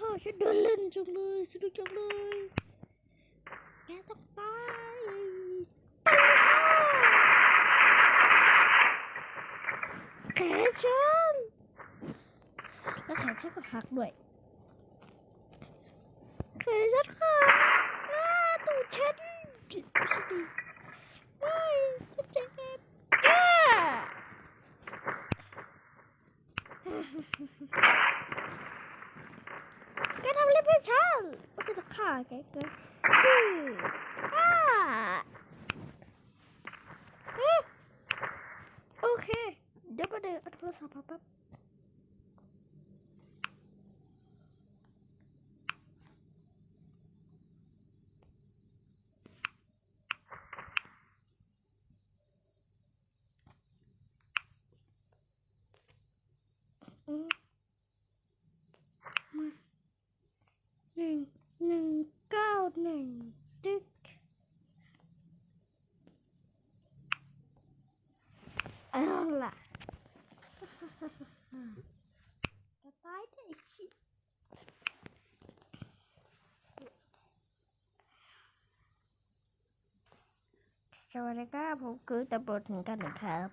ฮ่าฮ่าฉันเดินเล่นจังเลยสนุกจังเลย แกต้องไปแขนฉันแล้วแขนฉันก็หักด้วยแขนฉันขาดอ้าตูดฉันไม่ไม่ฉันเจ็บอ้าแกทำอะไร เพื่อนฉันว่าจะฆ่าแกเกินจื้ออ้าเอ๊ะโอเค เดี๋ยวเดินเอาโทรศัพท์มาแป๊บอืมมา หนึ่งหนึ่งเก้าหนึ่งตึกเอาล่ะ จะตายได้ชิ สวัสดีครับผมคือตำรวจเหมือนกันนะครับ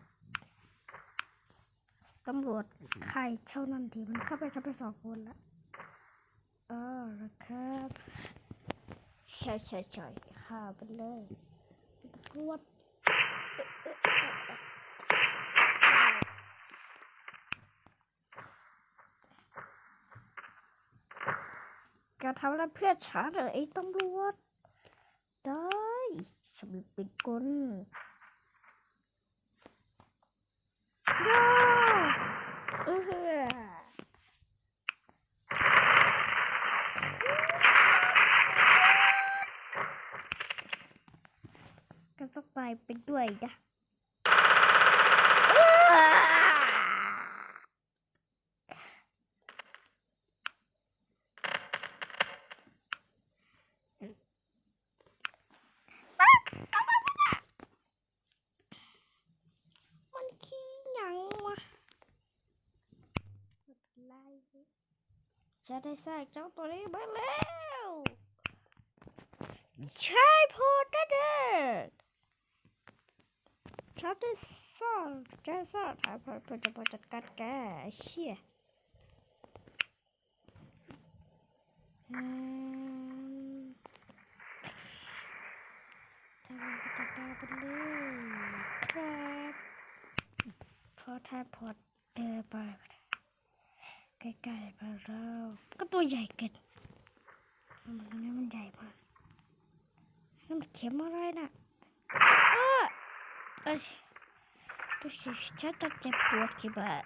ตำรวจใครเช่านั่นทีมันเข้าไปจะไปสองคนละอ๋อล้วครับใช่ใช่ใช่ข้าไปเลยตำรวจแกทำอะไรเพื่อฉันเหรอไอ้ตำรวจ ได้ฉันเป็นกลย่าเออก็ต้องตายไปด้วยนะมันขี้หยังวะ ไม่ฉันได้สร้างเจ้าตัวนี้มาแล้วใช่พอดเด็กฉันได้สร้างแกสร้างถามพอพอจะพอจัดการแกเชี่ยอืมทำมันจัดการไปเลยครับพอถ้าพอเดินไป ใกล้ๆไปแล้วก็ตัวใหญ่เกินมันนี้มันใหญ่มากนั่มันเข็มอะไรน่ะเออเอ้ยดูสิฉันจะเจ็บปวดกี่บาท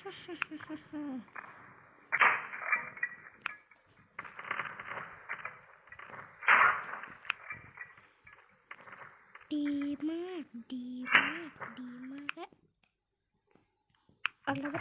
ฮ่าฮ่าฮ่าฮ่าฮ่าดีมาก ดีมาก ดีมากและ อะไรว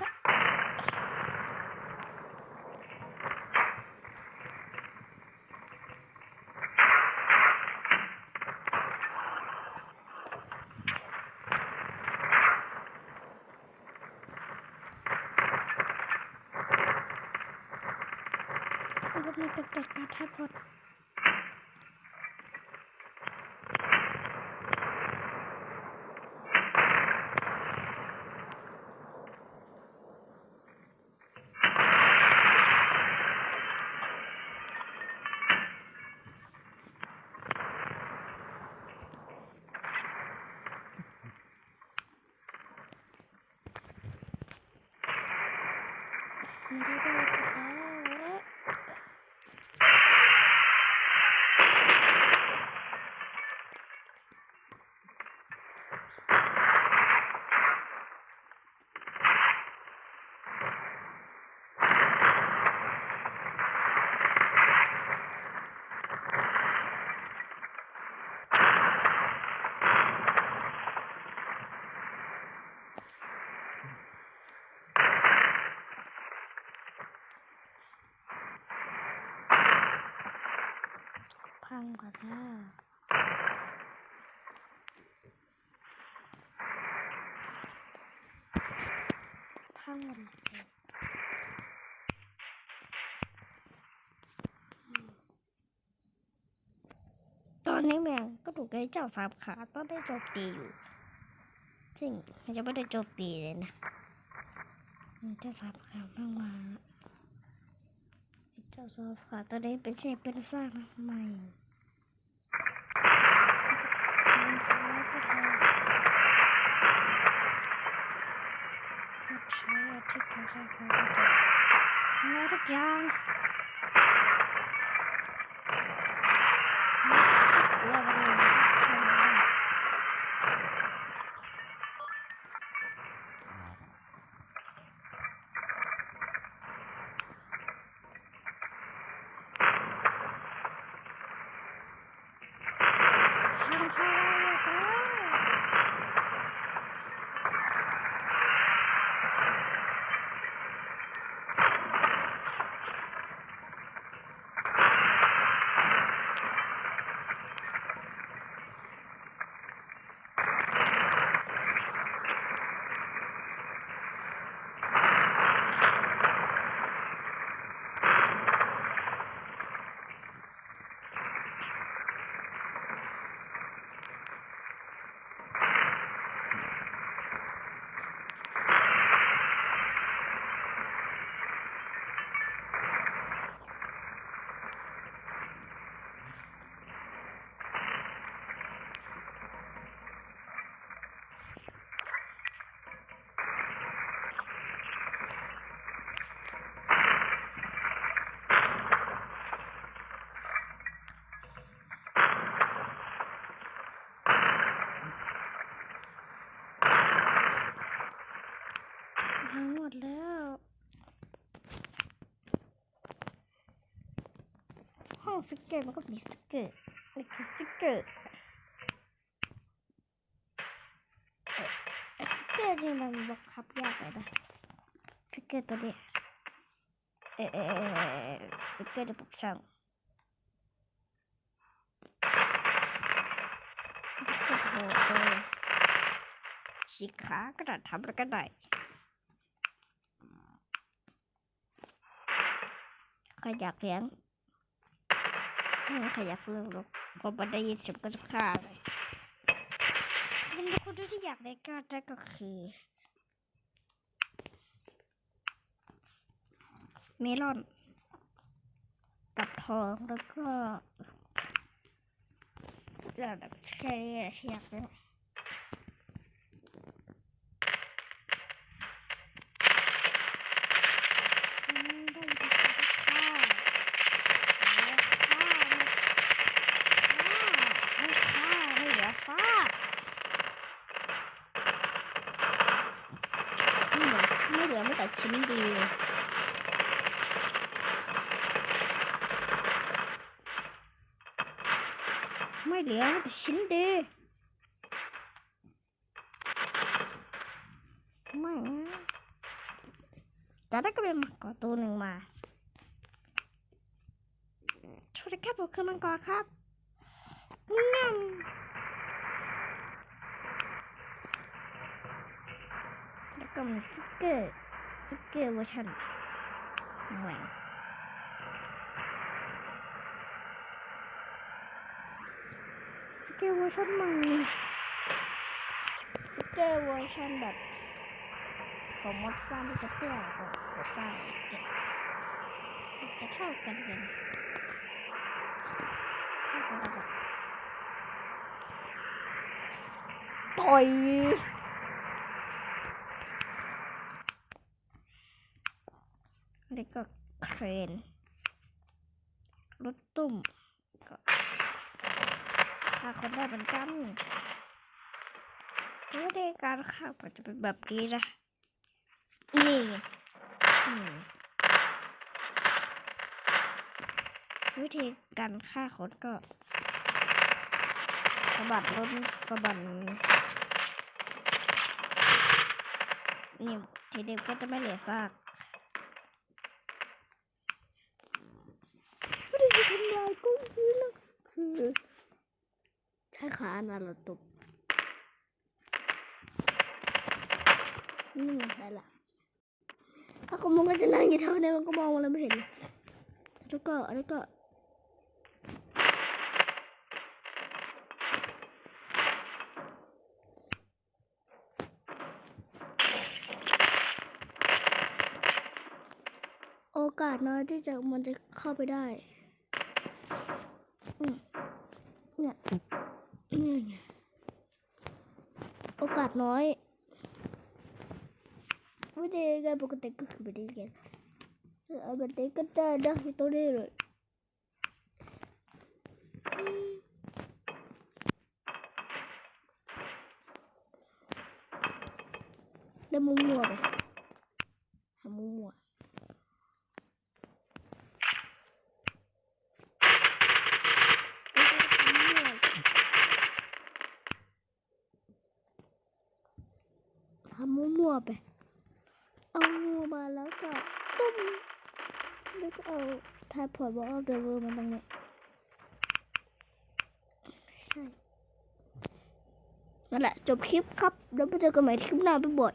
ะเนี่ย รถนี้เป็นจัดการทัดหมดไม่ได้ก็เลยกดแล้ว พังก่อนนะพังหมดเลยตอนนี้แมงก็ถูกไอ้เจ้าสามขาต้องได้โจมตีอยู่ซึ่งมันจะไม่ได้โจมตีเลยนะเจ้าสามขาบ้างมาเจ้าสามขาตอนนี้เป็นเชฟเป็นสร้างใหม่ก็ ใช้อาทิตย์ของใช้ของมาทุกอย่างว่าไปเลยทำให้ทั้งหมดแล้ว ห้องสเก็ตมันก็มีสกเก็ตนี่คือสกเก็ตเอ่อสเก็ตนี่มันบังคับยากเลยนะสเก็ตตัวนี้เออเออเออเออสเก็ตจะปกช่างสเก็ตโหชี้ขาก็ได้ทำอะไรก็ได้ใครอยากเลี้ยง ไม่ขยับเลี้ยงหรอกพอมันได้ยินเสียงก็จะฆ่าเลยมันเป็นคนที่อยากได้ก็ได้ก็คือเมลอน กับทองแล้วก็แล้วแบบแค่นี้ที่อยากได้มได้ยินเสียงก็ฆ่า ไม่ฆ่าไม่เหลือซากไม่เหลือไม่เหลือไม่แต่ชิ้นดี ไม่เหลือไม่แต่ชิ้นดีไม่นะแต่ได้ก็เป็นมังกรตัวหนึ่งมา สวัสดีครับผมคือมังกรครับนั่นแล้วก็มีสเกอร์สเกอร์เวอร์ชันแหวนส เกอร์เวอร์ชันใหม่สเกอร์เวอร์ชันแบบของมดสร้างที่จะเตี้ยกว่าหัวสร้างจะเท่ากันกันเท่ากันแบบต่อยแล้วก็เครนรถตุ้ม ฆ่าคนได้เหมือนกันวิธีการฆ่ามันจะเป็นแบบนี้นะนี่นี่วิธีการฆ่าคนก็สะบัดรถสะบัดนี่ทีเดียวก็จะไม่เหลือซากไม่ได้ทำลายกุ้งพื้นนะคือ ใช้ขานาระตบนี่ไงได้ละาคอมมันก็จะนั่งอยู่เท่านี้มันก็มองอะไรไม่เห็นแล้วก็แล้วก็โอกาสน้อยที่จะมันจะเข้าไปได้อืมเนี่ยนี่ไงโอกาดน้อยวิธีการปกติก็คือแบบนี้กันเอาแบบนี้ก็ได้นะตัวนี้เลยแล้วมัวๆไปหามัวๆ ทำมัวๆไป เอางูมาแล้วก็ตุ้มแล้วก็เอาทายพอร์ตบอลเดเวอร์มันตรงนี้ใช่นั่นแหละจบคลิปครับ แล้วไปเจอกันใหม่คลิปหน้าไปบอย